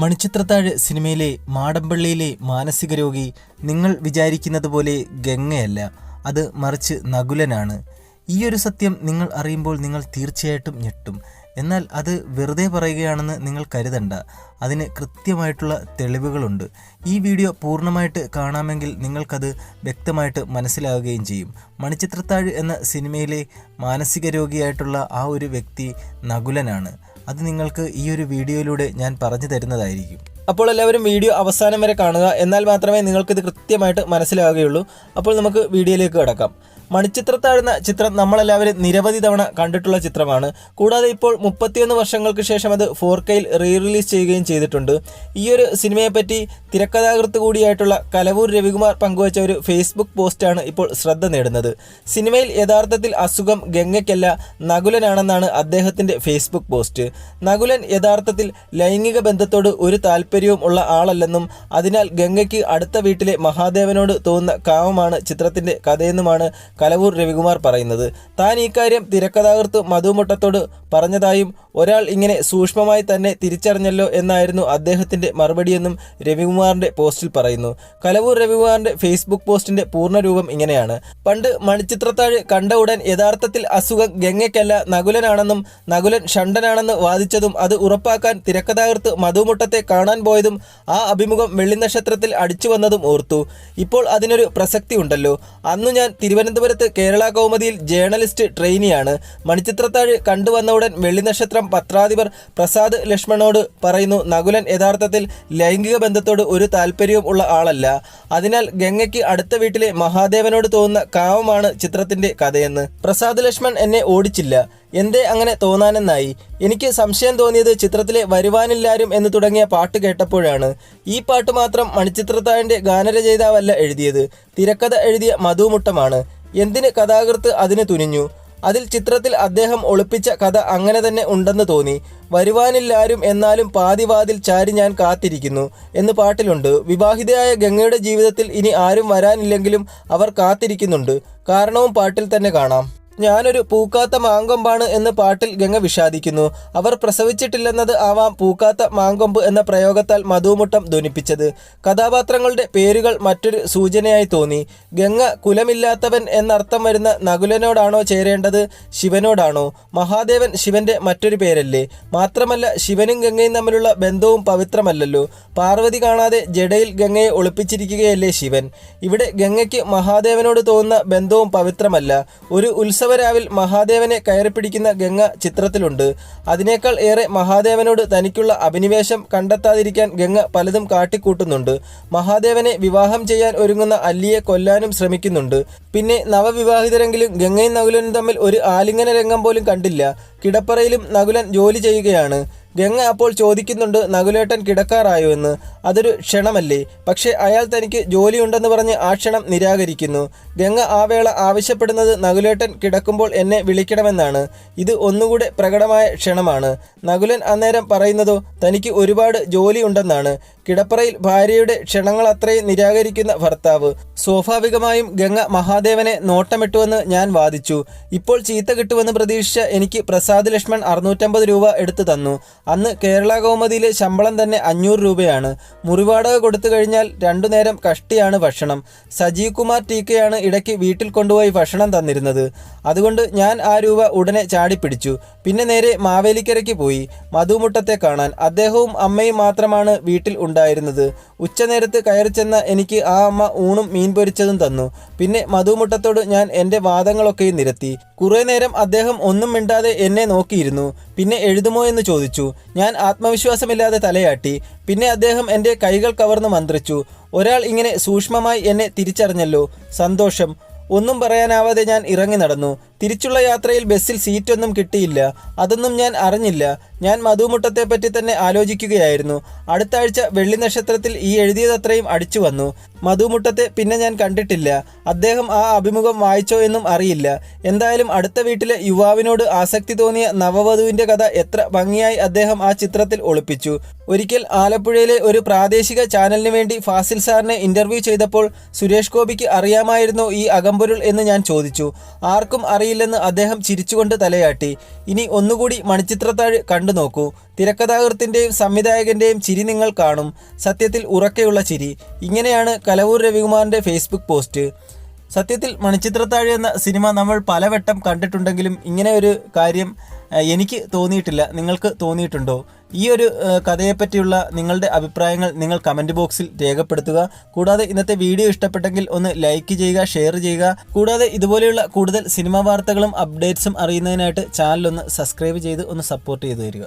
മണിച്ചിത്രത്താഴ് സിനിമയിലെ മാടമ്പള്ളിയിലെ മാനസിക രോഗി നിങ്ങൾ വിചാരിക്കുന്നത് പോലെ ഗംഗയല്ല അത് മറിച്ച് നകുലനാണ്. ഒരു സത്യം നിങ്ങൾ അറിയുമ്പോൾ നിങ്ങൾ തീർച്ചയായിട്ടും ഞെട്ടും. എന്നാൽ അത് വെറുതെ പറയുകയാണെന്ന് നിങ്ങൾ കരുതണ്ട. അതിന് കൃത്യമായിട്ടുള്ള തെളിവുകളുണ്ട്. ഈ വീഡിയോ പൂർണമായിട്ട് കാണാമെങ്കിൽ നിങ്ങൾക്കത് വ്യക്തമായിട്ട് മനസ്സിലാവുകയും ചെയ്യും. മണിച്ചിത്രത്താഴ് എന്ന സിനിമയിലെ മാനസിക രോഗിയായിട്ടുള്ള ആ ഒരു വ്യക്തി നകുലനാണ്. അത് നിങ്ങൾക്ക് ഈ ഒരു വീഡിയോയിലൂടെ ഞാൻ പറഞ്ഞു തരുന്നതായിരിക്കും. അപ്പോൾ എല്ലാവരും വീഡിയോ അവസാനം വരെ കാണുക. എന്നാൽ മാത്രമേ നിങ്ങൾക്കിത് കൃത്യമായിട്ട് മനസ്സിലാവുകയുള്ളൂ. അപ്പോൾ നമുക്ക് വീഡിയോയിലേക്ക് കിടക്കാം. മണിച്ചിത്രത്താഴ്ന്ന ചിത്രം നമ്മളെല്ലാവരും നിരവധി തവണ കണ്ടിട്ടുള്ള ചിത്രമാണ്. കൂടാതെ ഇപ്പോൾ മുപ്പത്തിയൊന്ന് വർഷങ്ങൾക്ക് ശേഷം അത് ഫോർ കെയിൽ റീ റിലീസ് ചെയ്യുകയും ചെയ്തിട്ടുണ്ട്. ഈ ഒരു സിനിമയെപ്പറ്റി തിരക്കഥാകൃത്ത് കൂടിയായിട്ടുള്ള കലവൂർ രവികുമാർ പങ്കുവച്ച ഒരു ഫേസ്ബുക്ക് പോസ്റ്റാണ് ഇപ്പോൾ ശ്രദ്ധ നേടുന്നത്. സിനിമയിൽ യഥാർത്ഥത്തിൽ അസുഖം ഗംഗയ്ക്കല്ല നകുലനാണെന്നാണ് അദ്ദേഹത്തിന്റെ ഫേസ്ബുക്ക് പോസ്റ്റ്. നകുലൻ യഥാർത്ഥത്തിൽ ലൈംഗിക ബന്ധത്തോട് ഒരു താല്പര്യവും ഉള്ള ആളല്ലെന്നും അതിനാൽ ഗംഗയ്ക്ക് അടുത്ത വീട്ടിലെ മഹാദേവനോട് തോന്നുന്ന കാമമാണ് ചിത്രത്തിന്റെ കഥയെന്നുമാണ് കലവൂർ രവികുമാർ പറയുന്നത്. താൻ ഈ കാര്യം തിരക്കഥാകൃത്ത് മധുമുട്ടത്തോട് പറഞ്ഞതായും ഒരാൾ ഇങ്ങനെ സൂക്ഷ്മമായി തന്നെ തിരിച്ചറിഞ്ഞല്ലോ എന്നായിരുന്നു അദ്ദേഹത്തിന്റെ മറുപടിയെന്നും രവികുമാറിന്റെ പോസ്റ്റിൽ പറയുന്നു. കലവൂർ രവികുമാറിന്റെ ഫേസ്ബുക്ക് പോസ്റ്റിന്റെ പൂർണരൂപം ഇങ്ങനെയാണ്. പണ്ട് മണിച്ചിത്രത്താഴ് കണ്ട ഉടൻ യഥാർത്ഥത്തിൽ അസുഖം ഗംഗയ്ക്കല്ല നകുലനാണെന്നും നകുലൻ ഷണ്ടനാണെന്ന് വാദിച്ചതും അത് ഉറപ്പാക്കാൻ തിരക്കഥാകൃത്ത് മധുമുട്ടത്തെ കാണാൻ പോയതും ആ അഭിമുഖം വെള്ളി നക്ഷത്രത്തിൽ അടിച്ചു വന്നതും ഓർത്തു. ഇപ്പോൾ അതിനൊരു പ്രസക്തി ഉണ്ടല്ലോ അന്ന് ഞാൻ തിരുവനന്തപുരത്ത് കേരള കൗമുദിയിൽ ജേർണലിസ്റ്റ് ട്രെയിനിയാണ്. മണിച്ചിത്രത്താഴ് കണ്ടുവന്ന ഉടൻ വെള്ളിനക്ഷത്രം പത്രാധിപർ പ്രസാദ് ലക്ഷ്മണോട് പറയുന്നു നകുലൻ യഥാർത്ഥത്തിൽ ലൈംഗിക ബന്ധത്തോട് ഒരു താല്പര്യവും ഉള്ള ആളല്ല. അതിനാൽ ഗംഗയ്ക്ക് അടുത്ത വീട്ടിലെ മഹാദേവനോട് തോന്നുന്ന കാവമാണ് ചിത്രത്തിന്റെ കഥയെന്ന്. പ്രസാദ് ലക്ഷ്മൺ എന്നെ ഓടിച്ചില്ല. എന്തേ അങ്ങനെ തോന്നാനെന്നായി. എനിക്ക് സംശയം തോന്നിയത് ചിത്രത്തിലെ വരുവാനില്ലാരും എന്ന് തുടങ്ങിയ പാട്ട് കേട്ടപ്പോഴാണ്. ഈ പാട്ട് മാത്രം മണിച്ചിത്രത്താഴിന്റെ ഗാനരചയിതാവല്ല എഴുതിയത്. തിരക്കഥ എഴുതിയ മധുമുട്ടമാണ്. എന്തിന് കഥാകൃത്ത് അതിന് തുനിഞ്ഞു? അതിൽ ചിത്രത്തിൽ അദ്ദേഹം ഒളിപ്പിച്ച കഥ അങ്ങനെ തന്നെ ഉണ്ടെന്ന് തോന്നി. വരുവാനില്ലാരും എന്നാലും പാതിവാതിൽ ചാരി ഞാൻ കാത്തിരിക്കുന്നു എന്ന് പാട്ടിലുണ്ട്. വിവാഹിതയായ ഗംഗയുടെ ജീവിതത്തിൽ ഇനി ആരും വരാനില്ലെങ്കിലും അവർ കാത്തിരിക്കുന്നുണ്ട്. കാരണവും പാട്ടിൽ തന്നെ കാണാം. ഞാനൊരു പൂക്കാത്ത മാങ്കൊമ്പാണ് എന്ന് പാട്ടിൽ ഗംഗ വിഷാദിക്കുന്നു. അവർ പ്രസവിച്ചിട്ടില്ലെന്നത് ആവാം പൂക്കാത്ത മാങ്കൊമ്പ് എന്ന പ്രയോഗത്താൽ മധുമുട്ടം ധ്വനിപ്പിച്ചത്. കഥാപാത്രങ്ങളുടെ പേരുകൾ മറ്റൊരു സൂചനയായി തോന്നി. ഗംഗ കുലമില്ലാത്തവൻ എന്നർത്ഥം വരുന്ന നകുലനോടാണോ ചേരേണ്ടത്? ശിവനോടാണോ? മഹാദേവൻ ശിവന്റെ മറ്റൊരു പേരല്ലേ? മാത്രമല്ല ശിവനും ഗംഗയും തമ്മിലുള്ള ബന്ധവും പവിത്രമല്ലല്ലോ. പാർവതി കാണാതെ ജഡയിൽ ഗംഗയെ ഒളിപ്പിച്ചിരിക്കുകയല്ലേ ശിവൻ? ഇവിടെ ഗംഗയ്ക്ക് മഹാദേവനോട് തോന്നുന്ന ബന്ധവും പവിത്രമല്ല. ഒരു ഉത്സവരാവിൽ മഹാദേവനെ കയറിപ്പിടിക്കുന്ന ഗംഗ ചിത്രത്തിലുണ്ട്. അതിനേക്കാൾ ഏറെ മഹാദേവനോട് തനിക്കുള്ള അഭിനിവേശം കണ്ടെത്താതിരിക്കാൻ ഗംഗ പലതും കാട്ടിക്കൂട്ടുന്നുണ്ട്. മഹാദേവനെ വിവാഹം ചെയ്യാൻ ഒരുങ്ങുന്ന അല്ലിയെ കൊല്ലാനും ശ്രമിക്കുന്നുണ്ട്. പിന്നെ നവവിവാഹിതരെങ്കിലും ഗംഗയും നകുലനും തമ്മിൽ ഒരു ആലിംഗന രംഗം പോലും കണ്ടില്ല. കിടപ്പറയിലും നകുലൻ ജോലി ചെയ്യുകയാണ്. ഗംഗ അപ്പോൾ ചോദിക്കുന്നുണ്ട് നകുലേട്ടൻ കിടക്കാറായോ എന്ന്. അതൊരു ക്ഷണമല്ലേ? പക്ഷേ അയാൾ തനിക്ക് ജോലിയുണ്ടെന്ന് പറഞ്ഞ് ആ ക്ഷണം നിരാകരിക്കുന്നു. ഗംഗ ആ വേള ആവശ്യപ്പെടുന്നത് നകുലേട്ടൻ കിടക്കുമ്പോൾ എന്നെ വിളിക്കണമെന്നാണ്. ഇത് ഒന്നുകൂടെ പ്രകടമായ ക്ഷണമാണ്. നകുലൻ അന്നേരം പറയുന്നതോ തനിക്ക് ഒരുപാട് ജോലിയുണ്ടെന്നാണ്. കിടപ്പറയിൽ ഭാര്യയുടെ ക്ഷണങ്ങൾ അത്രയും നിരാകരിക്കുന്ന ഭർത്താവ്. സ്വാഭാവികമായും ഗംഗ മഹാദേവനെ നോട്ടമിട്ടുവെന്ന് ഞാൻ വാദിച്ചു. ഇപ്പോൾ ചീത്ത കിട്ടുമെന്ന് പ്രതീക്ഷിച്ച എനിക്ക് പ്രസാദ് ലക്ഷ്മൺ അറുന്നൂറ്റമ്പത് രൂപ എടുത്തു തന്നു. അന്ന് കേരള കൗമുദിയിലെ ശമ്പളം തന്നെ അഞ്ഞൂറ് രൂപയാണ്. മുറിവാടക കൊടുത്തു കഴിഞ്ഞാൽ രണ്ടു നേരം കഷ്ടിയാണ് ഭക്ഷണം. സജീവ് കുമാർ ടി കെയാണ് ഇടയ്ക്ക് വീട്ടിൽ കൊണ്ടുപോയി ഭക്ഷണം തന്നിരുന്നത്. അതുകൊണ്ട് ഞാൻ ആ രൂപ ഉടനെ ചാടിപ്പിടിച്ചു. പിന്നെ നേരെ മാവേലിക്കരയ്ക്ക് പോയി. മധുമുട്ടത്തെ കാണാൻ. അദ്ദേഹവും അമ്മയും മാത്രമാണ് വീട്ടിൽ ഉണ്ടായിരുന്നത്. ഉച്ചനേരത്ത് കയറി ചെന്ന എനിക്ക് ആ അമ്മ ഊണും മീൻ പൊരിച്ചതും തന്നു. പിന്നെ മധുമുട്ടത്തോട് ഞാൻ എന്റെ വാദങ്ങളൊക്കെയും നിരത്തി. കുറേ നേരം അദ്ദേഹം ഒന്നും മിണ്ടാതെ എന്നെ നോക്കിയിരുന്നു. പിന്നെ എഴുതുമോ എന്ന് ചോദിച്ചു. ഞാൻ ആത്മവിശ്വാസമില്ലാതെ തലയാട്ടി. പിന്നെ അദ്ദേഹം എന്റെ കൈകൾ കവർന്ന് മന്ത്രിച്ചു. ഒരാൾ ഇങ്ങനെ സൂക്ഷ്മമായി എന്നെ തിരിച്ചറിഞ്ഞല്ലോ. സന്തോഷം. ഒന്നും പറയാനാവാതെ ഞാൻ ഇറങ്ങി നടന്നു. തിരിച്ചുള്ള യാത്രയിൽ ബസ്സിൽ സീറ്റൊന്നും കിട്ടിയില്ല. അതൊന്നും ഞാൻ അറിഞ്ഞില്ല. ഞാൻ മധുമുട്ടത്തെ പറ്റി തന്നെ ആലോചിക്കുകയായിരുന്നു. അടുത്ത ആഴ്ച വെള്ളി നക്ഷത്രത്തിൽ ഈ എഴുതിയതത്രയും അടിച്ചു വന്നു. മധുമുട്ടത്തെ പിന്നെ ഞാൻ കണ്ടിട്ടില്ല. അദ്ദേഹം ആ അഭിമുഖം വായിച്ചോ എന്നും അറിയില്ല. എന്തായാലും അടുത്ത വീട്ടിലെ യുവാവിനോട് ആസക്തി തോന്നിയ നവവധുവിന്റെ കഥ എത്ര ഭംഗിയായി അദ്ദേഹം ആ ചിത്രത്തിൽ ഒളിപ്പിച്ചു. ഒരിക്കൽ ആലപ്പുഴയിലെ ഒരു പ്രാദേശിക ചാനലിന് വേണ്ടി ഫാസിൽ സാറിനെ ഇന്റർവ്യൂ ചെയ്തപ്പോൾ സുരേഷ് ഗോപിക്ക് അറിയാമായിരുന്നു ഈ അകമ്പൊരുൾ എന്ന് ഞാൻ ചോദിച്ചു. ആർക്കും അറിയില്ല അറിയില്ലെന്ന് അദ്ദേഹം ചിരിച്ചുകൊണ്ട് തലയാട്ടി. ഇനി ഒന്നുകൂടി മണിച്ചിത്രത്താഴ് കണ്ടു നോക്കൂ. തിരക്കഥാകൃത്തിന്റെയും സംവിധായകന്റെയും ചിരി നിങ്ങൾ കാണും. സത്യത്തിൽ ഉറക്കെയുള്ള ചിരി. ഇങ്ങനെയാണ് കലവൂർ രവികുമാറിന്റെ ഫേസ്ബുക്ക് പോസ്റ്റ്. സത്യത്തിൽ മണിച്ചിത്രത്താഴ് എന്ന സിനിമ നമ്മൾ പലവട്ടം കണ്ടിട്ടുണ്ടെങ്കിലും ഇങ്ങനെ ഒരു കാര്യം എനിക്ക് തോന്നിയിട്ടില്ല. നിങ്ങൾക്ക് തോന്നിയിട്ടുണ്ടോ? ഈ ഒരു കഥയെപ്പറ്റിയുള്ള നിങ്ങളുടെ അഭിപ്രായങ്ങൾ നിങ്ങൾ കമന്റ് ബോക്സിൽ രേഖപ്പെടുത്തുക. കൂടാതെ ഇന്നത്തെ വീഡിയോ ഇഷ്ടപ്പെട്ടെങ്കിൽ ഒന്ന് ലൈക്ക് ചെയ്യുക ഷെയർ ചെയ്യുക. കൂടാതെ ഇതുപോലെയുള്ള കൂടുതൽ സിനിമാ വാർത്തകളും അപ്ഡേറ്റ്സും അറിയുന്നതിനായിട്ട് ചാനലൊന്ന് സബ്സ്ക്രൈബ് ചെയ്ത് ഒന്ന് സപ്പോർട്ട് ചെയ്തു തരിക.